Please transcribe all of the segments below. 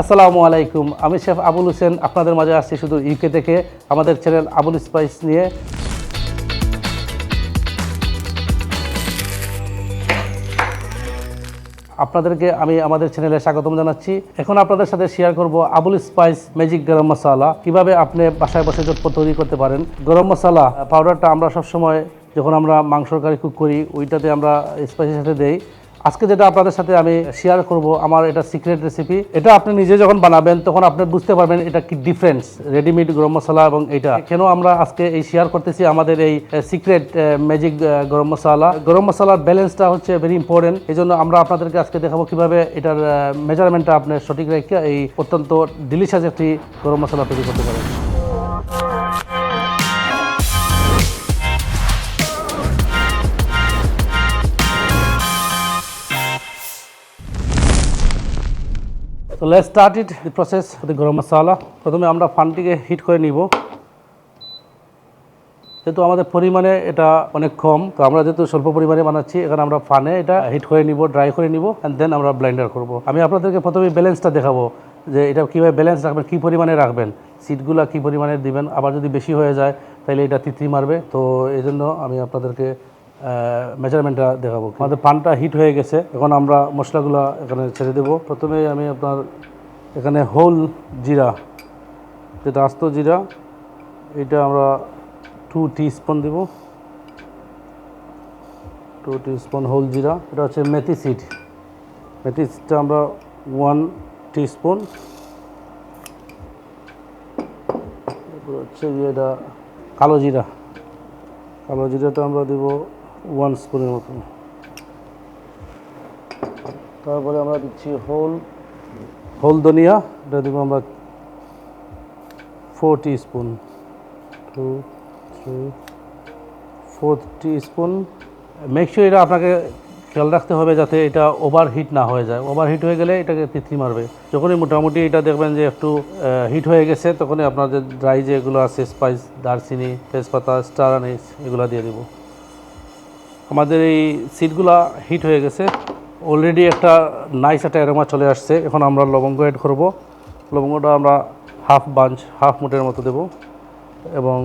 আসসালামু আলাইকুম। আমি শেফ আবুল হোসেন, আপনাদের মাঝে আসছি শুধু ইউকে থেকে। আমাদের চ্যানেল আবুল স্পাইস নিয়ে। আপনাদেরকে আমি আমাদের চ্যানেলে স্বাগতম জানাচ্ছি। এখন আপনাদের সাথে শেয়ার করব আবুল স্পাইস ম্যাজিক গরম মশলা। কীভাবে আপনি বাসায় বসে চটপট তৈরি করতে পারেন? গরম মশলা পাউডারটা আমরা সবসময় যখন আমরা মাংসর কারি কুক করি, ওইটাতে আমরা স্পাইসের সাথে দেই। আজকে যেটা আপনাদের সাথে আমি শেয়ার করব, আমার এটা সিক্রেট রেসিপি এটা আপনি নিজে যখন বানাবেন, তখন আপনি বুঝতে পারবেন এটা কি ডিফারেন্স রেডিমেড গরম মশলা এবং এটা। কেন আমরা আজকে এই শেয়ার করতেছি আমাদের এই সিক্রেট ম্যাজিক গরম মশলা? গরম মশলার ব্যালেন্সটা হচ্ছে ভেরি ইম্পর্টেন্ট এই জন্য আমরা আপনাদেরকে আজকে দেখাবো কীভাবে এটার মেজারমেন্টটা আপনি সঠিক রেখে এই অত্যন্ত ডিলিশিয়াস একটি গরম মশলা তৈরি করতে পারেন। লেট স্টার্ট ইট প্রসেস গরম মশলা প্রথমে আমরা ফানটিকে হিট করে নিব। যেহেতু আমাদের পরিমাণে এটা অনেক কম, তো আমরা যেহেতু স্বল্প পরিমাণে বানাচ্ছি, এখানে আমরা ফানে এটা হিট করে নিব ড্রাই করে নিব অ্যান্ড দেন আমরা ব্লেন্ডার করব। আমি আপনাদেরকে প্রথমে ব্যালেন্সটা দেখাবো, যে এটা কীভাবে ব্যালেন্স রাখবেন, কী পরিমাণে রাখবেন। সিটগুলো কী পরিমাণে দিবেন, আবার যদি বেশি হয়ে যায় তাহলে এটা তিতলি মারবে। তো এই জন্য আমি আপনাদেরকে মেজারমেন্টটা দেখাবো। আমাদের পানটা হিট হয়ে গেছে, এখন আমরা মশলাগুলো এখানে ছেড়ে দেবো। প্রথমে আমি আপনার এখানে হোল জিরা যেটা আস্ত জিরা এটা আমরা টু টি স্পুন দেব। টু টি স্পুন হোল জিরা, এটা হচ্ছে মেথি সিড মেথি সিডটা আমরা ওয়ান স্পুন হচ্ছে এটা কালো জিরা। কালো জিরাটা আমরা দেব ওয়ান স্পুনের মতন তারপরে আমরা দিচ্ছি হোল। হোল ধনিয়া এটা দেবো আমরা four spoon two three four spoon make sure এটা আপনাকে খেয়াল রাখতে হবে যাতে এটা ওভার হিট না হয়ে যায়। ওভার হিট হয়ে গেলে এটাকে তিতলি মারবে। যখনই মোটামুটি এটা দেখবেন যে একটু হিট হয়ে গেছে তখনই আপনার যে ড্রাই যেগুলো আছে স্পাইস দারচিনি তেজপাতা স্টার আনিস এগুলো দিয়ে দেবো। আমাদের এই সিটগুলা হিট হয়ে গেছে। অলরেডি একটা নাইস একটা অ্যারোমা চলে আসছে। এখন আমরা লবঙ্গ অ্যাড করব। লবঙ্গটা আমরা হাফ বাঞ্চ হাফ মুটের মতো দেব। এবং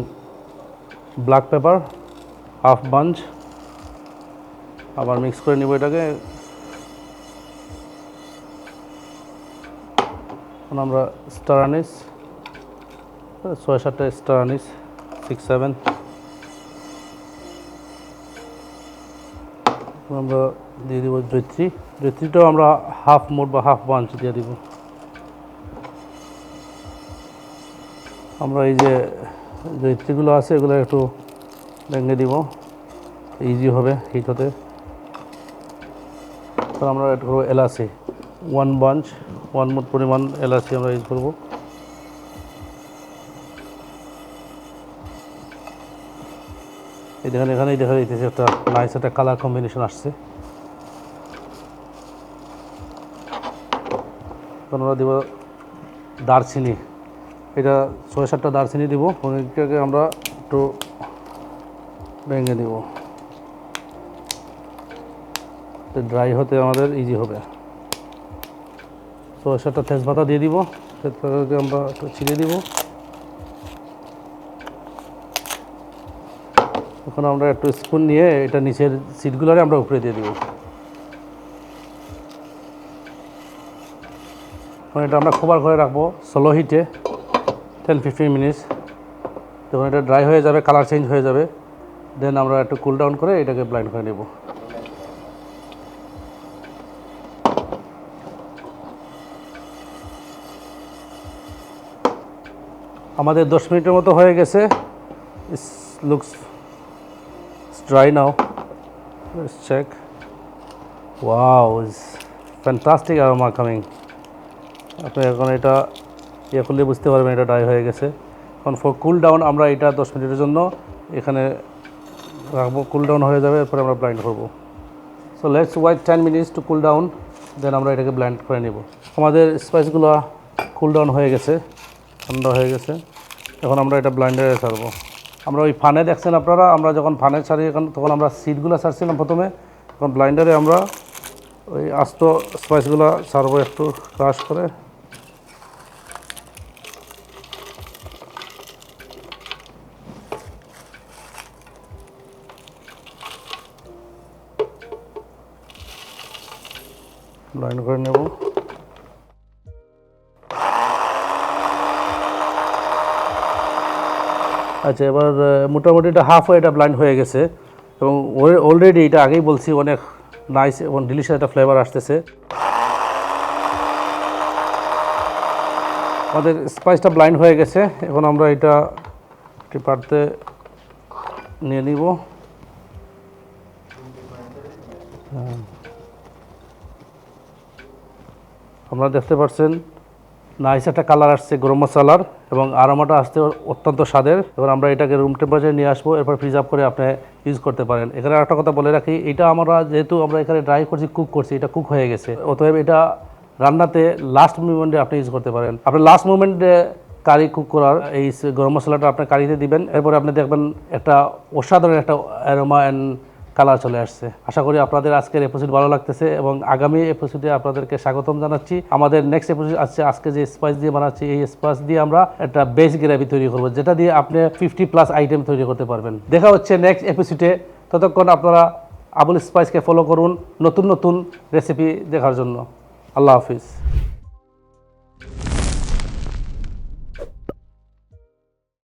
ব্ল্যাক পেপার হাফ বাঞ্চ আবার মিক্স করে নিব এটাকে। এখন আমরা স্টার আনিস ছয় সাতটা স্টার আনিস সিক্স সেভেন আমরা দিয়ে দিব জৈত্রী। জৈত্রীটাও আমরা হাফ মোট বা হাফ বাঞ্চ দিয়ে দিব। আমরা এই যে জৈত্রীগুলো আছে, এগুলো একটু ভেঙে দিব। ইজি হবে হিট হতে। আমরা একটু এলাচি। ওয়ান বাঞ্চ ওয়ান মোট পরিমাণ এলাচি আমরা ইউজ করব। দেখেন এখানেই দেখা যাইতেছে একটা নাইস একটা কালার কম্বিনেশন আসছে। আমরা দিব দারচিনি। এটা ছয় সাতটা দারচিনি দিব, পনিরটাকে আমরা একটু ভেঙে দিব। ড্রাই হতে আমাদের ইজি হবে। ছয় সাতটা তেজপাতা দিয়ে দিব, তেজপাতাকে আমরা একটু ছিঁড়ে দিব। এখন আমরা একটু স্পুন নিয়ে এটা নিচের সিটগুলোরে আমরা উপরে দিয়ে দিব। এখন এটা আমরা খোবার করে রাখব স্লো হিটে টেন ফিফটিন মিনিটস যখন এটা ড্রাই হয়ে যাবে কালার চেঞ্জ হয়ে যাবে দেন আমরা একটু কুল ডাউন করে এটাকে ব্লাইন্ড করে নেব। আমাদের দশ মিনিটের মতো হয়ে গেছে। Looks dry now. Let's check. Wow, it's fantastic aroma coming. আপনি এখন এটা ইয়ে করলে বুঝতে পারবেন এটা ড্রাই হয়ে গেছে এখন ফর কুল ডাউন আমরা এটা দশ মিনিটের জন্য এখানে রাখব কুল ডাউন হয়ে যাবে এরপরে আমরা ব্লাইন্ড করব so let's wait ten minutes to cool down then আমরা এটাকে ব্লাইন্ড করে নেব আমাদের স্পাইসগুলো কুল ডাউন হয়ে গেছে ঠান্ডা হয়ে গেছে এখন আমরা এটা ব্লাইন্ডারে ছাড়বো আমরা ওই ফানে দেখছেন আপনারা, আমরা যখন ফানে ছাড়ি, এখন তখন আমরা সিটগুলো ছাড়ছিলাম প্রথমে তখন ব্লাইন্ডারে আমরা ওই আস্ত স্পাইসগুলো ছাড়বো একটু ক্রাশ করে। ব্লাইন্ড করে নেব। আচ্ছা এবার মোটামুটি এটা হাফ এটা ব্লাইন্ড হয়ে গেছে এবং অলরেডি এটা আগেই বলছি, অনেক নাইস এবং ডিলিশিয়াস একটা ফ্লেভার আসতেছে আমাদের স্পাইসটা ব্লাইন্ড হয়ে গেছে, এখন আমরা এটা টিপারতে নিয়ে নিব হ্যাঁ। আপনারা দেখতে পাচ্ছেন নাইস একটা কালার আসছে, গরম মশলার, এবং আরোমাটা আসতে অত্যন্ত স্বাদের। এবার আমরা এটাকে রুম টেম্পারেচারে নিয়ে আসব, এরপর ফ্রিজ আপ করে আপনি ইউজ করতে পারেন। এখানে একটা কথা বলে রাখি, এটা আমরা যেহেতু আমরা এখানে ড্রাই করছি কুক করছি, এটা কুক হয়ে গেছে। অতএব এটা রান্নাতে লাস্ট মুমেন্টে আপনি ইউজ করতে পারেন। আপনি লাস্ট মুমেন্টে কারি কুক করার এই গরম মশলাটা আপনি কারিতে দিবেন, এরপরে আপনি দেখবেন একটা অসাধারণ একটা অ্যারোমা অ্যান্ড কালার চলে আসছে। আশা করি আপনাদের আজকের এপিসোড ভালো লাগতেছে এবং আগামী এপিসোডে আপনাদেরকে স্বাগতম জানাচ্ছি। আমাদের নেক্সট এপিসোড আসছে আজকে যে স্পাইস দিয়ে বানাচ্ছি, এই স্পাইস দিয়ে আমরা একটা বেস গ্রেভি তৈরি করব, যেটা দিয়ে আপনি ফিফটি প্লাস আইটেম তৈরি করতে পারবেন। দেখা হচ্ছে নেক্সট এপিসোডে ততক্ষণ আপনারা আবুল স্পাইসকে ফলো করুন, নতুন নতুন রেসিপি দেখার জন্য। আল্লাহ হাফিজ।